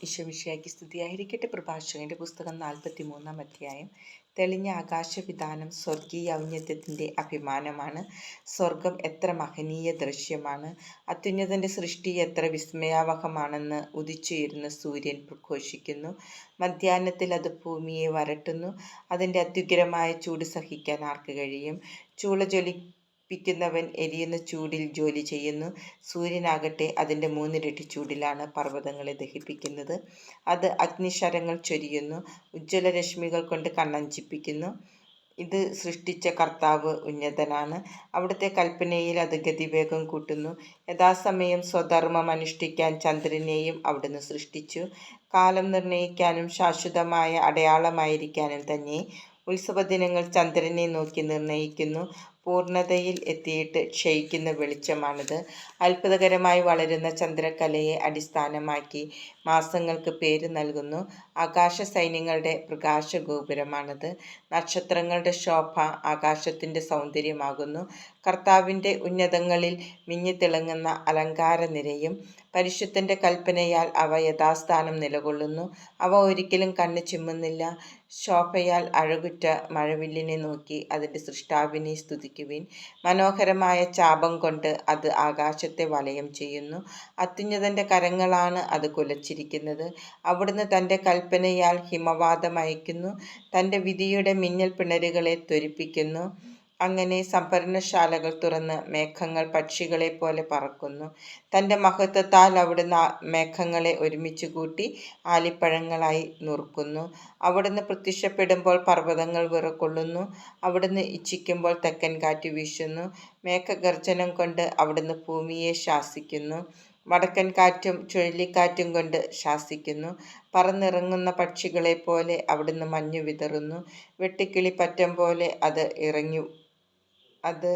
ഈശോമിശിഹായ്ക്ക് സ്തുതിയായിരിക്കട്ടെ. പ്രഭാഷകന്റെ പുസ്തകം നാൽപ്പത്തി മൂന്നാം അധ്യായം. തെളിഞ്ഞ ആകാശവിധാനം സ്വർഗീയ ഔന്നത്യത്തിന്റെ അഭിമാനമാണ്. സ്വർഗം എത്ര മഹനീയ ദൃശ്യമാണ്. അത്യുന്നതന്റെ സൃഷ്ടി എത്ര വിസ്മയാവഹമാണെന്ന് ഉദിച്ചുയരുന്ന സൂര്യൻ പ്രഘോഷിക്കുന്നു. മധ്യാഹ്നത്തിൽ അത് ഭൂമിയെ വരട്ടുന്നു. അതിന്റെ അത്യുഗ്രമായ ചൂട് സഹിക്കാൻ ആർക്ക് കഴിയും? ചൂള ജ്വലി പ്പിക്കുന്നവൻ എരിയുന്ന ചൂടിൽ ജോലി ചെയ്യുന്നു. സൂര്യനാകട്ടെ അതിന്റെ മൂന്നിരട്ടി ചൂടിലാണ് പർവതങ്ങളെ ദഹിപ്പിക്കുന്നത്. അത് അഗ്നിശരങ്ങൾ ചൊരിയുന്നു. ഉജ്ജ്വല രശ്മികൾ കൊണ്ട് കണ്ണഞ്ചിപ്പിക്കുന്നു. ഇത് സൃഷ്ടിച്ച കർത്താവ് ഉന്നതനാണ്. അവിടുത്തെ കൽപ്പനയിൽ അത് ഗതിവേഗം കൂട്ടുന്നു. യഥാസമയം സ്വധർമ്മം അനുഷ്ഠിക്കാൻ ചന്ദ്രനെയും അവിടുന്ന് സൃഷ്ടിച്ചു. കാലം നിർണയിക്കാനും ശാശ്വതമായ അടയാളമായിരിക്കാനും തന്നെ ഉത്സവദിനങ്ങൾ ചന്ദ്രനെ നോക്കി നിർണയിക്കുന്നു. പൂർണതയിൽ എത്തിയിട്ട് ക്ഷയിക്കുന്ന വെളിച്ചമാണിത്. അത്ഭുതകരമായി വളരുന്ന ചന്ദ്രകലയെ അടിസ്ഥാനമാക്കി മാസങ്ങൾക്ക് പേര് നൽകുന്നു. ആകാശ സൈന്യങ്ങളുടെ പ്രകാശഗോപുരമാണിത്. നക്ഷത്രങ്ങളുടെ ശോഭ ആകാശത്തിന്റെ സൗന്ദര്യമാകുന്നു. കർത്താവിന്റെ ഉന്നതങ്ങളിൽ മിന്നിത്തിളങ്ങുന്ന അലങ്കാര നിരയും പരിശുദ്ധന്റെ കൽപ്പനയാൽ അവ യഥാസ്ഥാനം നിലകൊള്ളുന്നു. അവ ഒരിക്കലും കണ്ണു ചിമ്മുന്നില്ല. ശോഭയാൽ അഴകുറ്റ മഴവില്ലിനെ നോക്കി അതിന്റെ സൃഷ്ടാവിനെ സ്തുതിക്കുവിൻ. മനോഹരമായ ചാപം കൊണ്ട് അത് ആകാശത്തെ വലയം ചെയ്യുന്നു. അത്യുന്നതന്റെ കരങ്ങളാണ് അത് കുലച്ചിരിക്കുന്നത്. അവിടുന്ന് തന്റെ കൽപ്പനയാൽ ഹിമവാദം അയക്കുന്നു തന്റെ വിധിയുടെ മിന്നൽ പിണരുകളെ ത്വരിപ്പിക്കുന്നു. അങ്ങനെ സംഭരണശാലകൾ തുറന്ന് മേഘങ്ങൾ പക്ഷികളെ പോലെ പറക്കുന്നു. തന്റെ മഹത്വത്താൽ അവിടുന്ന് മേഘങ്ങളെ ഒരുമിച്ച് കൂട്ടി ആലിപ്പഴങ്ങളായി നുറുക്കുന്നു. അവിടുന്ന് പ്രത്യക്ഷപ്പെടുമ്പോൾ പർവതങ്ങൾ വിറക്കൊള്ളുന്നു അവിടുന്ന് ഇച്ഛിക്കുമ്പോൾ തെക്കൻ കാറ്റ് വീശുന്നു. മേഘഗർജനം കൊണ്ട് അവിടുന്ന് ഭൂമിയെ ശാസിക്കുന്നു. വടക്കൻ കാറ്റും ചുഴലിക്കാറ്റും കൊണ്ട് ശാസിക്കുന്നു. പറന്നിറങ്ങുന്ന പക്ഷികളെ പോലെ അവിടുന്ന് മഞ്ഞു വിതറുന്നു. വെട്ടിക്കിളി പറ്റം പോലെ അത് ഇറങ്ങി അത്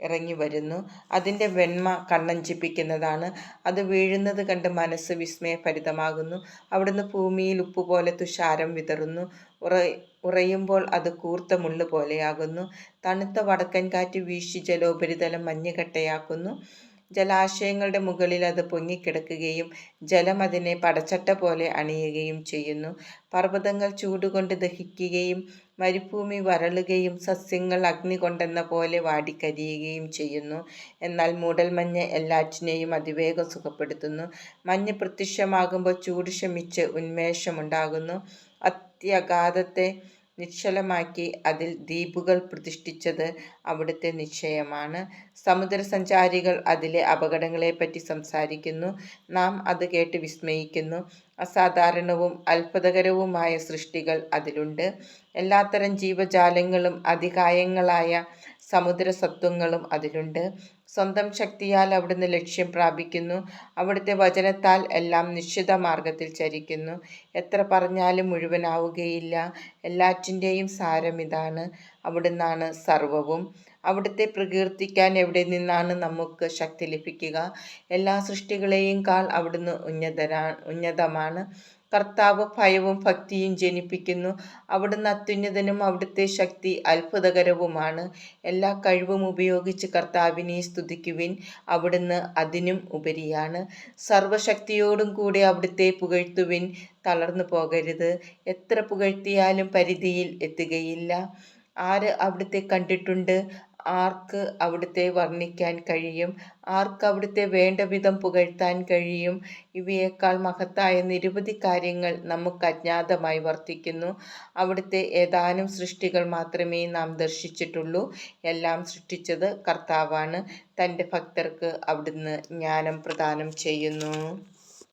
ഇറങ്ങി വരുന്നു. അതിന്റെ വെണ്മ കണ്ണഞ്ചിപ്പിക്കുന്നതാണ് അത് വീഴുന്നത് കണ്ട് മനസ്സ് വിസ്മയഭരിതമാകുന്നു. അവിടുന്ന് ഭൂമിയിൽ ഉപ്പ് പോലെ തുഷാരം വിതറുന്നു. ഉറ ഉറയുമ്പോൾ അത് കൂർത്ത മുള്ളു പോലെയാകുന്നു. തണുത്ത വടക്കൻ കാറ്റ് വീശി ജലോപരിതലം മഞ്ഞുകട്ടയാക്കുന്നു. ജലാശയങ്ങളുടെ മുകളിൽ അത് പൊങ്ങിക്കിടക്കുകയും ജലം അതിനെ പടച്ചട്ട പോലെ അണിയുകയും ചെയ്യുന്നു. പർവതങ്ങൾ ചൂടുകൊണ്ട് ദഹിക്കുകയും മരുഭൂമി വരളുകയും സസ്യങ്ങൾ അഗ്നി കൊണ്ടെന്ന പോലെ വാടിക്കരിയുകയും ചെയ്യുന്നു. എന്നാൽ മൂടൽമഞ്ഞ് എല്ലാറ്റിനെയും അതിവേഗം സുഖപ്പെടുത്തുന്നു. മഞ്ഞ് പ്രത്യക്ഷമാകുമ്പോൾ ചൂട് ശമിച്ച് ഉന്മേഷമുണ്ടാകുന്നു. അത്യഗാധത്തെ നിശ്ചലമാക്കി അതിൽ ദ്വീപുകൾ പ്രതിഷ്ഠിച്ചത് അവിടുത്തെ നിശ്ചയമാണ്. സമുദ്രസഞ്ചാരികൾ അതിലെ അപകടങ്ങളെപ്പറ്റി സംസാരിക്കുന്നു. നാം അത് കേട്ട് വിസ്മയിക്കുന്നു. അസാധാരണവും അത്ഭുതകരവുമായ സൃഷ്ടികൾ അതിലുണ്ട്. എല്ലാത്തരം ജീവജാലങ്ങളും അതികായങ്ങളായ സമുദ്രസത്വങ്ങളും അതിലുണ്ട്. സ്വന്തം ശക്തിയാൽ അവിടുന്ന് ലക്ഷ്യം പ്രാപിക്കുന്നു. അവിടുത്തെ വചനത്താൽ എല്ലാം നിശ്ചിത മാർഗത്തിൽ ചരിക്കുന്നു. എത്ര പറഞ്ഞാലും മുഴുവനാവുകയില്ല. എല്ലാറ്റിന്റെയും സാരം ഇതാണ്. അവിടുന്നാണ് സർവവും. അവിടുത്തെ പ്രകീർത്തിക്കാൻ എവിടെ നിന്നാണ് നമുക്ക് ശക്തി ലഭിക്കുക? എല്ലാ സൃഷ്ടികളെയും കാൾ അവിടുന്ന് ഉന്നതരാ ഉന്നതമാണ്. കർത്താവ് ഭയവും ഭക്തിയും ജനിപ്പിക്കുന്നു. അവിടുന്ന് അത്യുന്നതനും അവിടുത്തെ ശക്തി അത്ഭുതകരവുമാണ്. എല്ലാ കഴിവും ഉപയോഗിച്ച് കർത്താവിനെ സ്തുതിക്കുവിൻ. അവിടുന്ന് അതിനും ഉപരിയാണ്. സർവശക്തിയോടും കൂടെ അവിടുത്തെ പുകഴ്ത്തുവിൻ. തളർന്നു പോകരുത്. എത്ര പുകഴ്ത്തിയാലും പരിധിയിൽ എത്തുകയില്ല. ആര് അവിടുത്തെ കണ്ടിട്ടുണ്ട്? ആർക്ക് അവിടുത്തെ വർണിക്കാൻ കഴിയും? ആർക്ക് അവിടുത്തെ വേണ്ട വിധം പുകഴ്ത്താൻ കഴിയും? ഇവയേക്കാൾ മഹത്തായ നിരവധി കാര്യങ്ങൾ നമുക്ക് അജ്ഞാതമായി വർത്തിക്കുന്നു. അവിടുത്തെ ഏതാനും സൃഷ്ടികൾ മാത്രമേ നാം ദർശിച്ചിട്ടുള്ളൂ. എല്ലാം സൃഷ്ടിച്ചത് കർത്താവാണ്. തന്റെ ഭക്തർക്ക് അവിടുന്ന് ജ്ഞാനം പ്രദാനം ചെയ്യുന്നു.